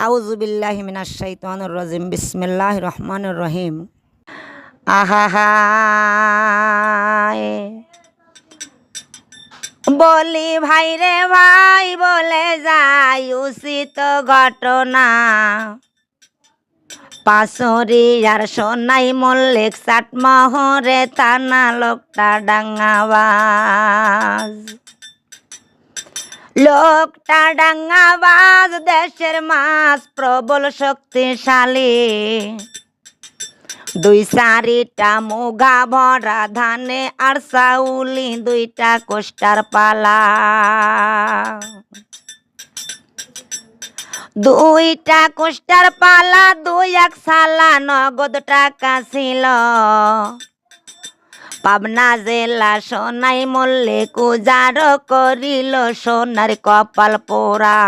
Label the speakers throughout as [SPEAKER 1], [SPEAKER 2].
[SPEAKER 1] আউজুবিল্লাহ মিনাশ শাইতানির রাজিম। বিসমিল্লাহির রহমানির রহিম। আহা বলি, ভাই রে ভাই, বলে যাই উচিত ঘটনা। পাশরি আর সোনাই মল্লিক সাট মহরে থানা লোকটা ডাঙ্গাবাজ লোকটা ডাঙ্গাবাজ দেশের মাছ প্রবল শক্তিশালী। দুই চারিটা মুগা ভরা ধানে আর চাউলি, দুইটা কোষ্টার পালা। দুইটা কোষ্টার পালা, দুই এক সালা, নগদ টাকা ছিল। পাবনা জেলা সোনাই মল্লিক উজাড় করিল সোনার কপাল পোড়া।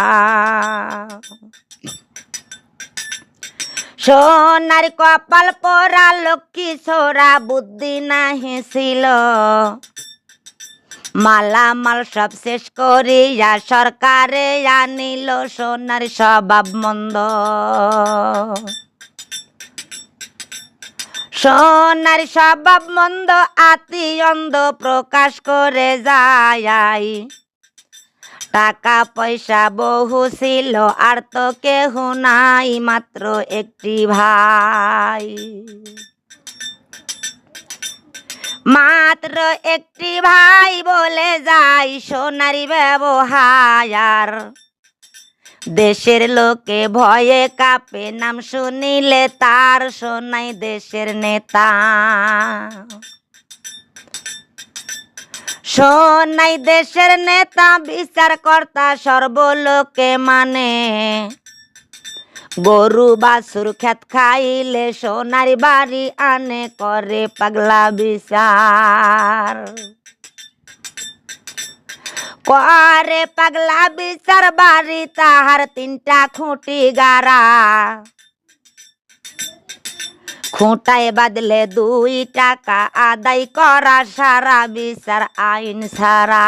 [SPEAKER 1] সোনার কপাল পোড়া, লক্ষ্মী ছোড়া বুদ্ধি নাহি ছিল। মালামাল সব শেষ করিয়া সরকারে আনিল সোনার স্বভাব মন্দ। সোনার স্বভাব মন্দ, আতি অন্ধ প্রকাশ করে যায়। টাকা পয়সা বহু ছিল, আর তো কেহ নাই, মাত্র একটি ভাই। মাত্র একটি ভাই বলে যাই সোনারি ব্যবহার। দেশের লোকে ভয়ে কাপে, নাম শুনিলে তার সোনাই দেশের নেতা। সোনাই দেশের নেতা বিচার কর্তা সর্বলোকে মানে। গরু বাছুর খেত খাইলে সোনার বাড়ি আনে, করে পাগলা বিচার। করে পাগলা বিচার বাড়ি তাহার তিনটা খুঁটি গারা খুঁটায় বাদলে দুই টাকা আদায় করা সারা বিচার আইন সারা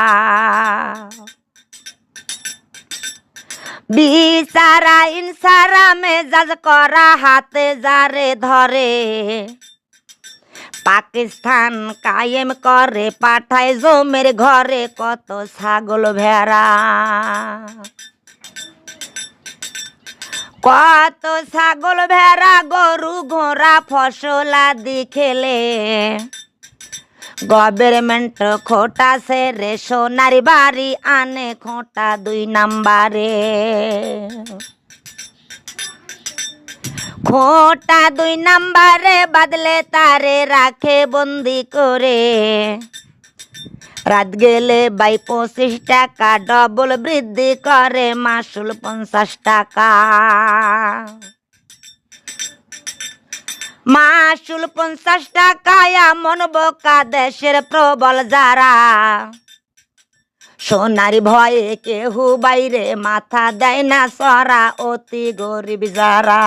[SPEAKER 1] বিচার আইন সারা মেজাজ করা হাতে যারে ধরে। পাকিস্তান কায়েম করে, পাঠায় জমের ঘরে কত ছাগল ভেড়া। কত ছাগল ভেড়া, গরু ঘোড়া ফসলাদি খেলে গভর্নমেন্ট খোটা সেরে সোনার বাড়ি আনে, খোটা দুই নাম্বারে। খোটা দুই নাম্বারে বাদলে তারে রাখে বন্দি করে। রাত গেলে বাই পঁচিশ টাকা ডবল বৃদ্ধি করে মাসুল পঞ্চাশ টাকা। মাসুল পঞ্চাশ টাকা এমন বোকা দেশের প্রবল যারা। সোনার ভয়ে কেহু বাইরে মাথা দেয় না সরা, অতি গরিব যারা।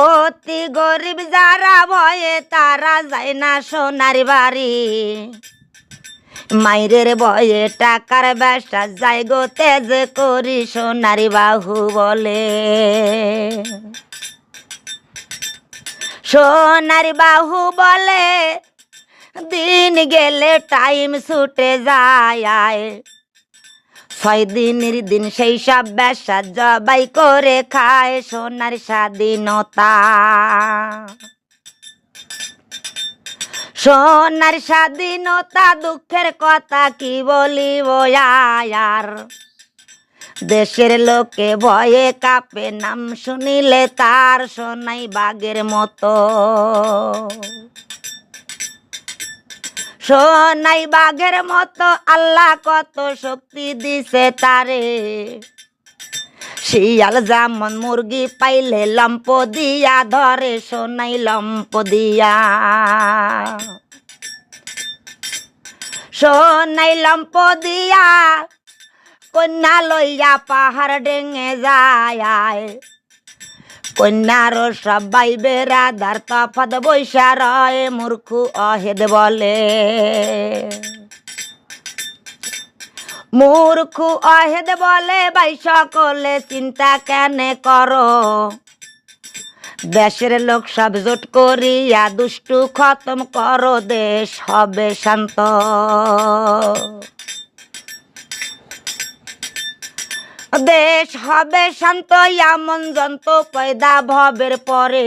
[SPEAKER 1] অতি গরিব যারা ভয়ে তারা যায় না সোনার বাড়ি। মাইরের বয়ে টাকার ব্যবসা যাই গো তেজ করি সোনারি বাহু বলে। সোনারি বাহু বলে দিন গেলে টাইম ছুটে যায়। ছয় দিনের দিন সেই সব ব্যবসা জবাই করে খায় সোনার স্বাধীনতা। সোনার স্বাধীনতা দুঃখের কথা কি বলিব আর দেশের লোকে ভয়ে কাপে, নাম শুনিলে তার সোনাই বাগের মতো। সোনাই বাঘের মতো আল্লাহ কত শক্তি দিছে তারে। শিয়াল যেমন মুরগি পাইলে লম্প দিয়া ধরে, সোনাই লম্প দিয়া। সোনাই লম্প দিয়া কন্যা লইয়া পাহাড় ডেঙে যায়। কন্যার সবাই বেড়াদার তফাত বৈশা রয়, মূর্খু অহেদ বলে। মূর্খু অহেদ বলে, ভাই সকলে চিন্তা কেনে করো। দেশের লোক সব জোট করিয়া দুষ্টু খতম করো, দেশ হবে শান্ত। দেশ হবে শান্ত এমন যন্ত্র পয়দা ভবের পরে।